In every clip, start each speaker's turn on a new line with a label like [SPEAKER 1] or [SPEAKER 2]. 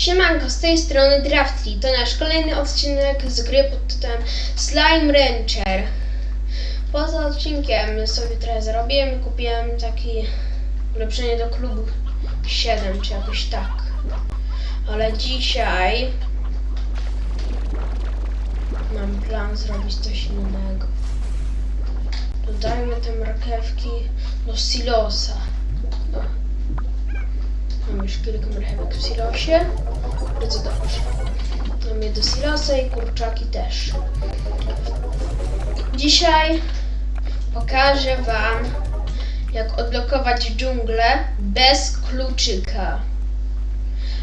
[SPEAKER 1] Siemanko, z tej strony Drafty. To nasz kolejny odcinek z gry pod tytułem Slime Rancher. Poza odcinkiem sobie trochę zarobiłem kupiłem taki ulepszenie do klubu 7 czy jakoś tak. Ale dzisiaj mam plan zrobić coś innego. Dodajmy te marchewki do silosa. No. Mam już kilka marchewek w silosie. Bardzo dobrze. Mam je do silosa i kurczaki też. Dzisiaj pokażę Wam, jak odblokować dżunglę bez kluczyka.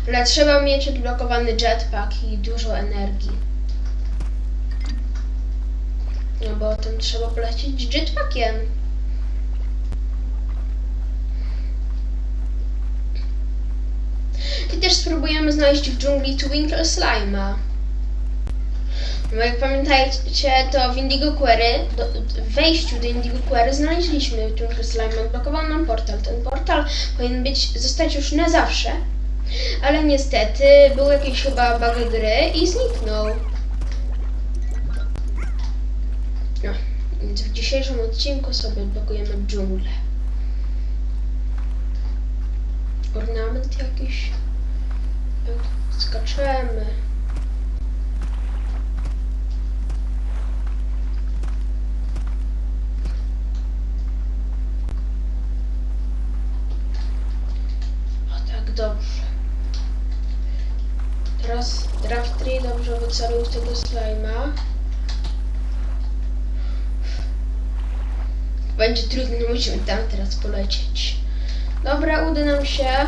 [SPEAKER 1] Ale trzeba mieć odblokowany jetpack i dużo energii. No bo tym trzeba polecieć jetpackiem. I też spróbujemy znaleźć w dżungli Twinkle Slime'a. No jak pamiętajcie, to w Indigo Query, do, w wejściu do Indigo Query znaleźliśmy Twinkle Slime, odblokował nam portal. Ten portal powinien być, zostać już na zawsze, ale niestety był jakiś chyba bug gry i zniknął. No, więc w dzisiejszym odcinku sobie odblokujemy dżunglę. Ornament jakiś. Skaczemy. O tak, dobrze. Teraz Draft 3 dobrze wyceluj w tego slajma. Będzie trudno, musimy tam teraz polecieć. Dobra, uda nam się.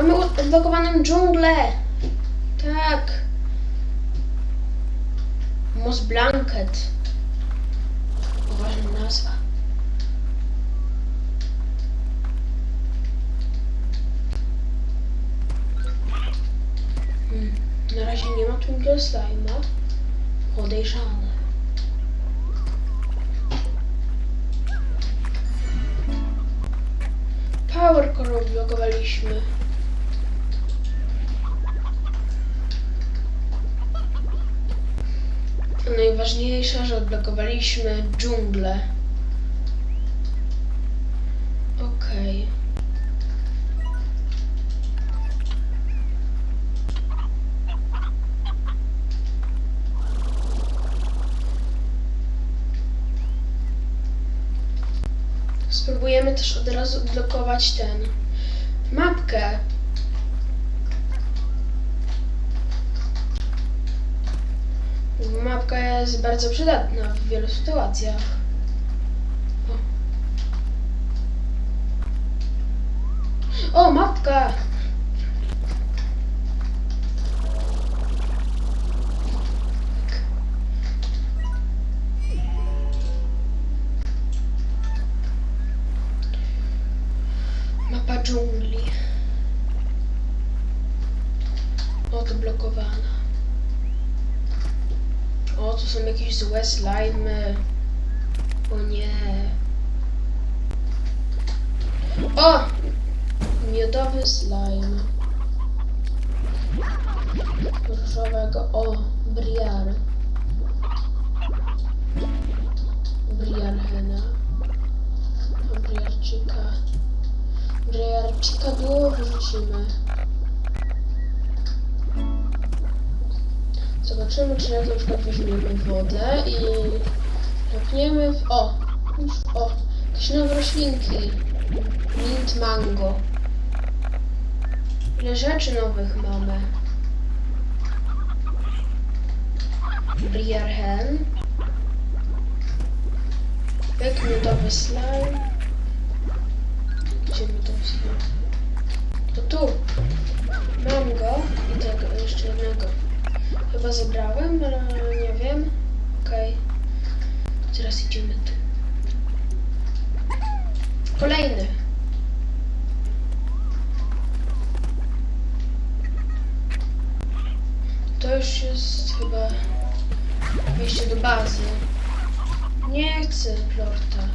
[SPEAKER 1] Mamy odblokowaną dżunglę. Tak. Mos Blanket. Ważna nazwa. Hmm. Na razie nie ma Twinkle Slime'a. Podejrzane. Power Core odblokowaliśmy. Najważniejsze, że odblokowaliśmy dżunglę. Okej. Spróbujemy też od razu odblokować ten mapkę. Mapka jest bardzo przydatna w wielu sytuacjach. O, o mapka! Mapa dżungli. Odblokowana. O, tu są jakieś złe slimy. O nie. O! Miodowy slime. Różowego. O, briar. Briar hena. Briarczyka. Briarczyka było wyrzucimy. Zobaczymy, czy na przykład weźmiemy wodę i klepniemy w... O! Już, o! Jakieś nowe roślinki. Mint mango. Ile rzeczy nowych mamy. Briar hen. Pyk, miodowy slime. Gdzie miodowy slime? To tu. Mam go i tego, jeszcze jednego. Chyba zebrałem, ale nie wiem. Okej. To Teraz idziemy tu. Kolejny. To już jest chyba wejście do bazy. Nie chcę florta.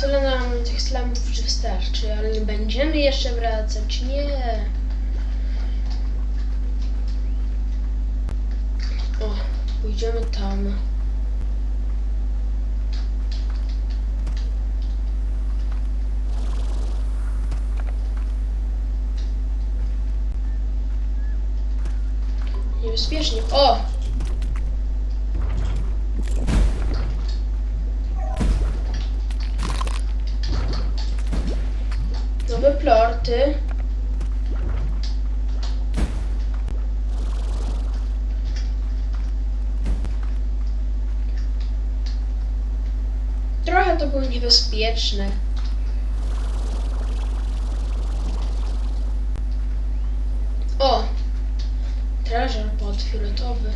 [SPEAKER 1] Tyle nam tych slamów wystarczy, ale nie będziemy jeszcze wracać, nie. O, pójdziemy tam. Niebezpiecznie. O! Nowe plorty. Trochę to było niebezpieczne. O! Treasure pod fioletowy.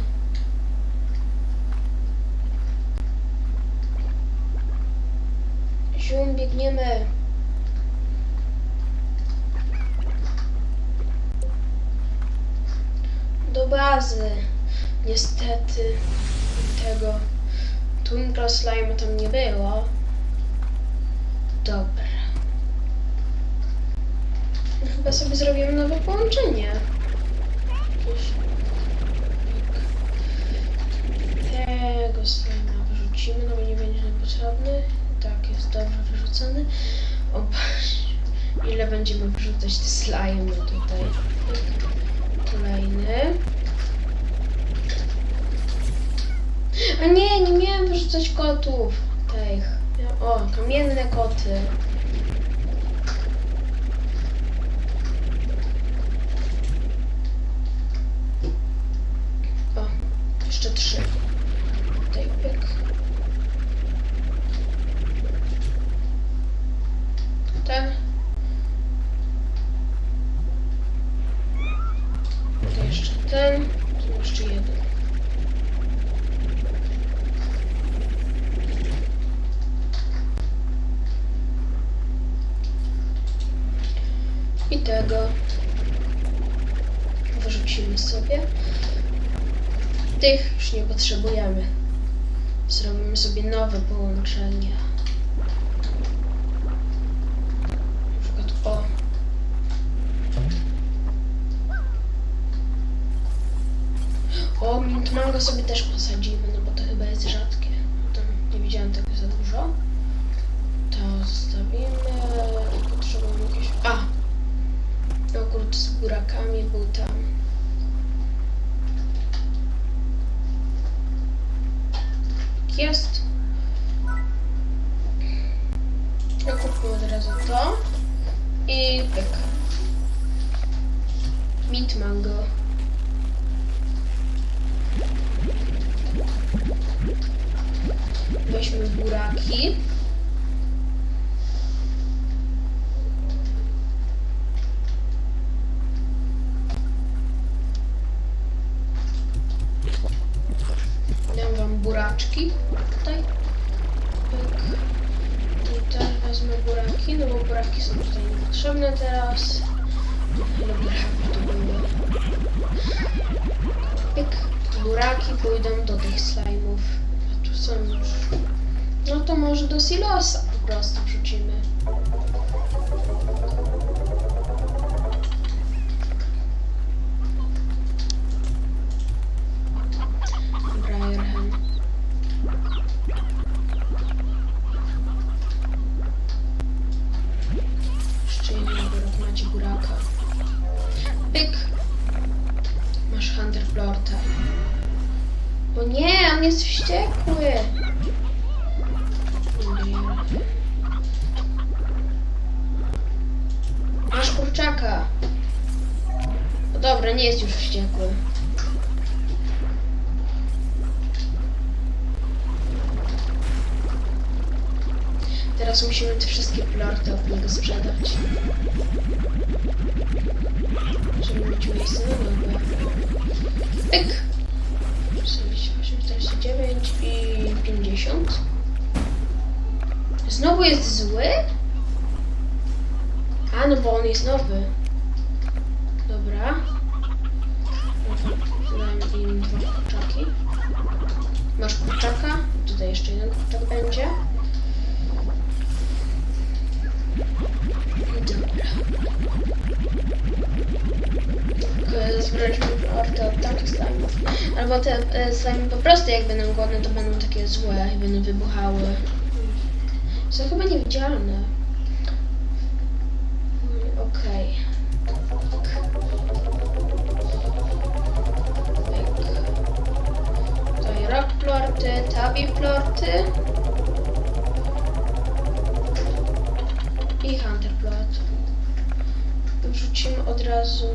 [SPEAKER 1] Zium, biegniemy. Do bazy. Niestety tego Twinkle Slime tam nie było. Dobra. Chyba sobie zrobimy nowe połączenie. Tego slime'a wyrzucimy, no bo nie będzie nam potrzebny. Tak, jest dobrze wyrzucony. O, ile będziemy wyrzucać te slime tutaj. Kolejny. A nie, nie miałem wyrzucać kotów. Tych. O, kamienne koty. O, jeszcze trzy. Tutaj pyk. Ten. Tutaj jeszcze ten. Tu jeszcze jeden. I tego wyrzucimy sobie. Tych już nie potrzebujemy. Zrobimy sobie nowe połączenia. Tak Jest. Ja kupię od razu to. I pyk. Mint mango. Weźmy buraki. Buraczki tutaj. Pyk. Tutaj wezmę buraki, no bo buraki są tutaj niepotrzebne teraz. Buraki to były. Pyk. Buraki pójdą do tych slajmów. A tu są już. No to może do silosa po prostu wrzucimy. Kurczaka. No dobra, nie jest już wściekły. Teraz musimy te wszystkie plorty od niego sprzedać. Żeby mieć miejsce na nowe. Pyk! 48, 49 i 50. Znowu jest zły? A, no bo on jest nowy. Dobra. Dajmy im dwa kurczaki. Masz kurczaka. Tutaj jeszcze jeden kurczak będzie. Dobra. Zbraliśmy ortę od takich slime'ów. Albo te e, slime po prostu jak będą głodne, to będą takie złe i będą wybuchały. Są chyba niewidzialne. Tabi plorty. I hunter plot. Wrzucimy od razu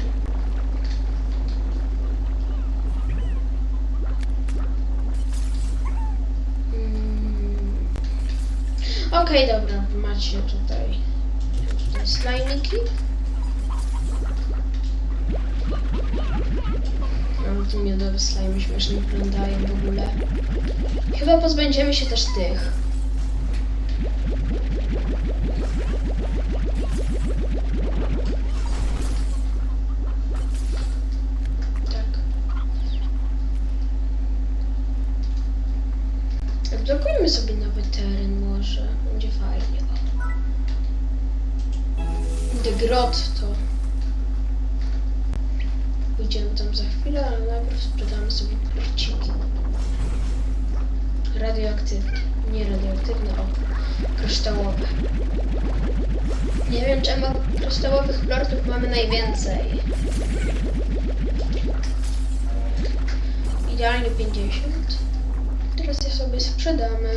[SPEAKER 1] Mm. Okej, dobra, macie tutaj, tutaj. Mam tu miodowe slajmy, śmiesznie wyglądają w ogóle. Chyba pozbędziemy się też tych. Tak. Odblokujmy sobie nowy teren może. Będzie fajnie. The Grotto. Pójdziemy tam za chwilę, ale najpierw sprzedamy sobie plorciki. Radioaktywne. Nie radioaktywne, o. Kryształowe. Nie wiem czemu kryształowych plortów mamy najwięcej. Idealnie 50. Teraz je sobie sprzedamy.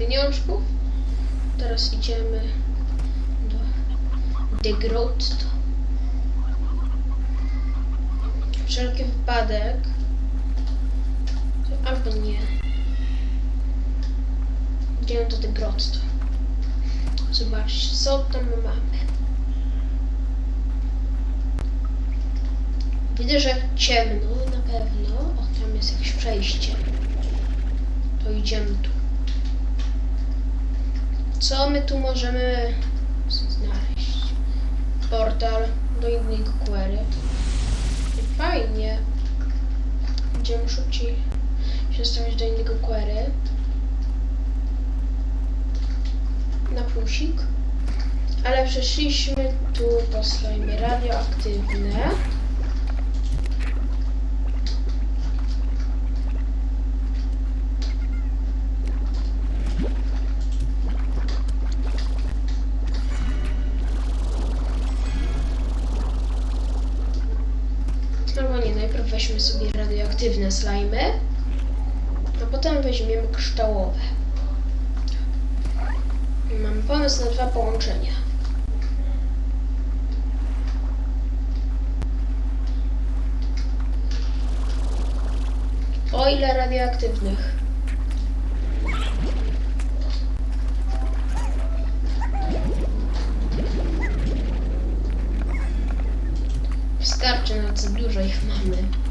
[SPEAKER 1] Pieniążków. Teraz idziemy do The Grotto. Wszelki wypadek. Albo nie. Idziemy do The Grotto. Zobaczcie, co tam mamy. Widzę, że ciemno na pewno. O, tam jest jakieś przejście. To idziemy tu. Co my tu możemy znaleźć? Portal do innego query. Fajnie. Będziemy szybciej się stawiać do innego query. Na plusik. Ale przeszliśmy tu po slajmy radioaktywne. Albo nie, najpierw weźmy sobie radioaktywne slajmy, a potem weźmiemy kryształowe. Mam pomysł na dwa połączenia. O ile radioaktywnych? Wystarczy na co dużo ich mamy.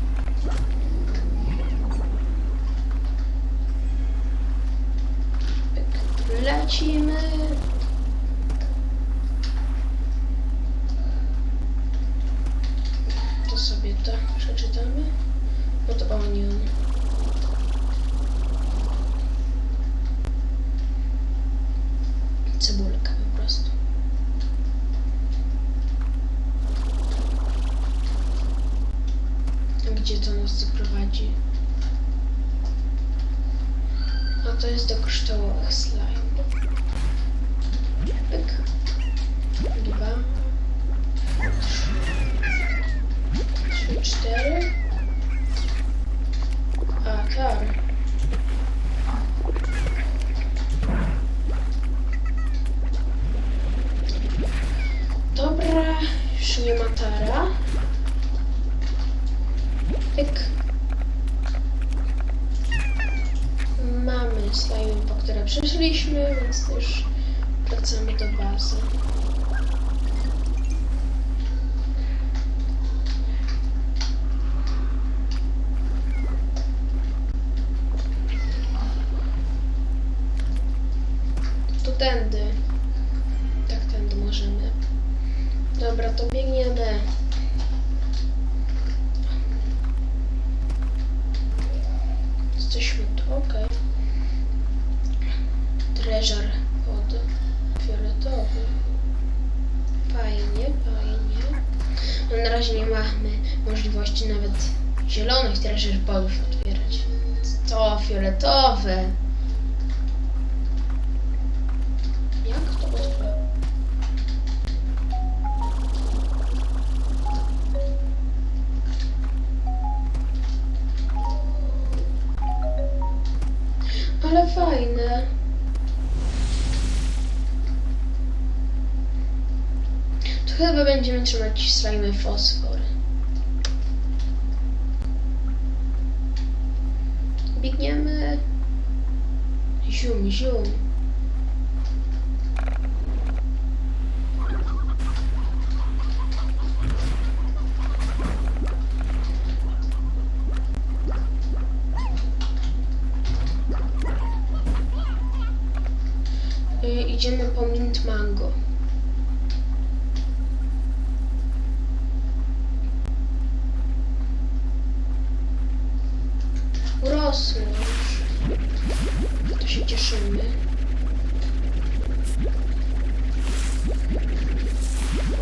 [SPEAKER 1] Lecimy. To sobie to przeczytamy. No to onion. Cebulka stellen. Dobra, to biegnie D. Jesteśmy tu, okej. Okay. Treasure od fioletowy. Fajnie, fajnie. No na razie nie mamy możliwości nawet zielonych treasure podów otwierać. To fioletowe. Chyba będziemy trzymać slimy fosfor. Biegniemy. Zium, zium. Y, idziemy po mint mango. Urosło już. To się cieszymy.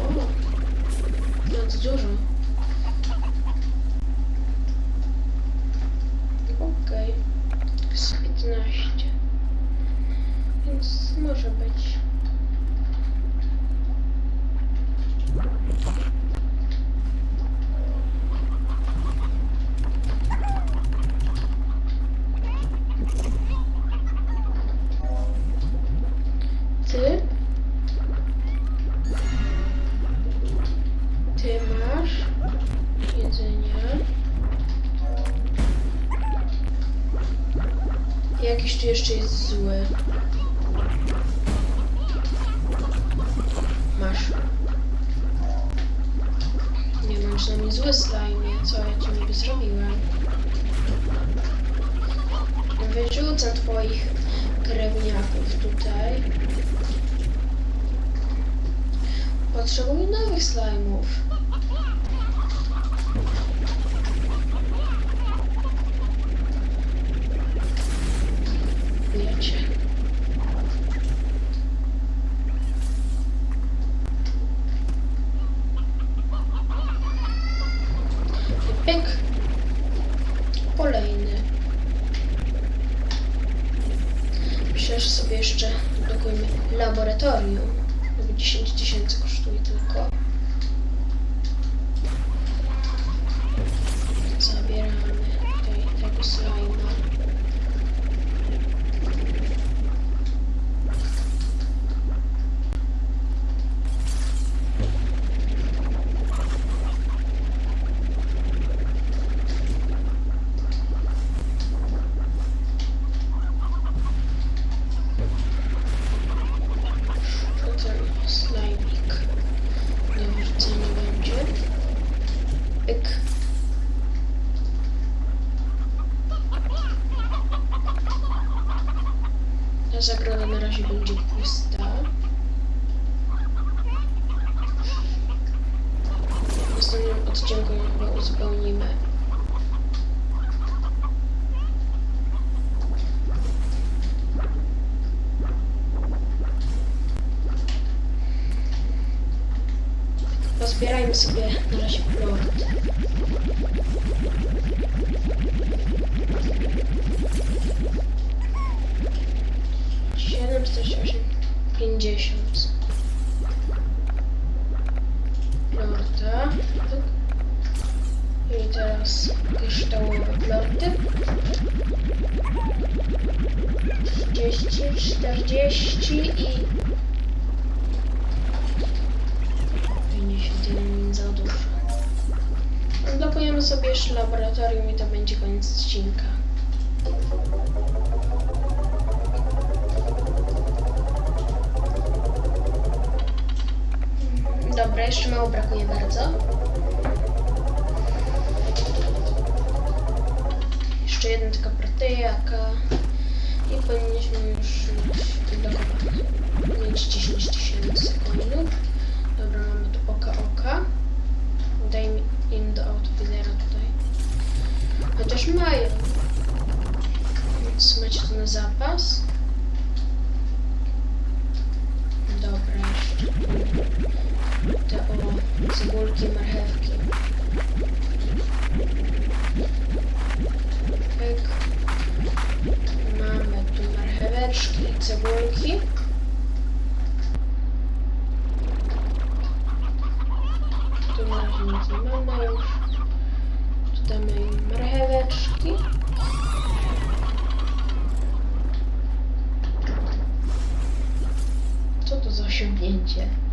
[SPEAKER 1] O, bardzo dużo. Jakiś tu jeszcze jest zły. Masz. Nie mam przynajmniej zły slime, co ja ci niby zrobiłem. Wyrzucę twoich krewniaków tutaj. Potrzebuję nowych slajmów. Wiecie. Pyk. Kolejny. Że sobie jeszcze dokujmy laboratorium. Jakby 10 tysięcy kosztuje tylko. Zabieramy tutaj tego slajma. Potem slajmik do wrzucenia będzie. Pyk. Ta zagroda na razie będzie pusta. W następnym odcinku ją chyba uzupełnimy. Pozbierajmy sobie na razie plort. Siedem, czterdzieści osiem, pięćdziesiąt. Plorta. Tak. I teraz kryształowe plorty. 30, 40 i 51 za dużo. Odblokujemy sobie jeszcze laboratorium i to będzie koniec odcinka. Dobra, jeszcze mało brakuje bardzo. Jeszcze jedna taka proteaka i powinniśmy już mieć. Mieć 10 tysięcy coinów. Co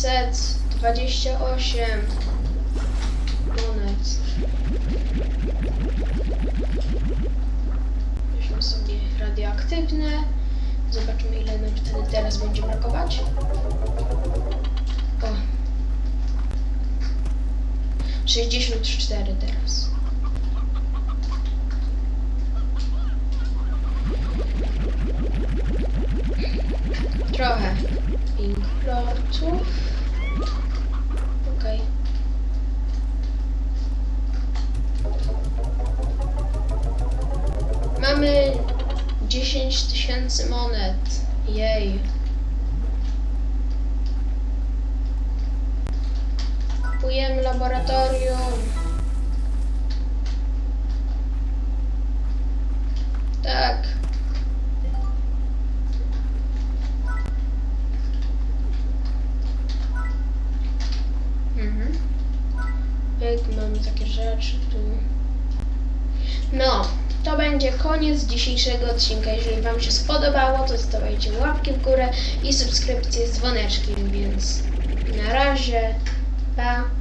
[SPEAKER 1] 528 monet. Weźmy sobie radioaktywne. Zobaczymy ile nam wtedy teraz będzie brakować. O. 64 teraz. Trochę Pink Mamy 10 tysięcy monet. Jej. Kupujemy laboratorium. Tak. Mhm. Pyk, mamy takie rzeczy tu. No, to będzie koniec dzisiejszego odcinka. Jeżeli Wam się spodobało, to zostawiajcie łapki w górę i subskrypcję z dzwoneczkiem, więc na razie, pa!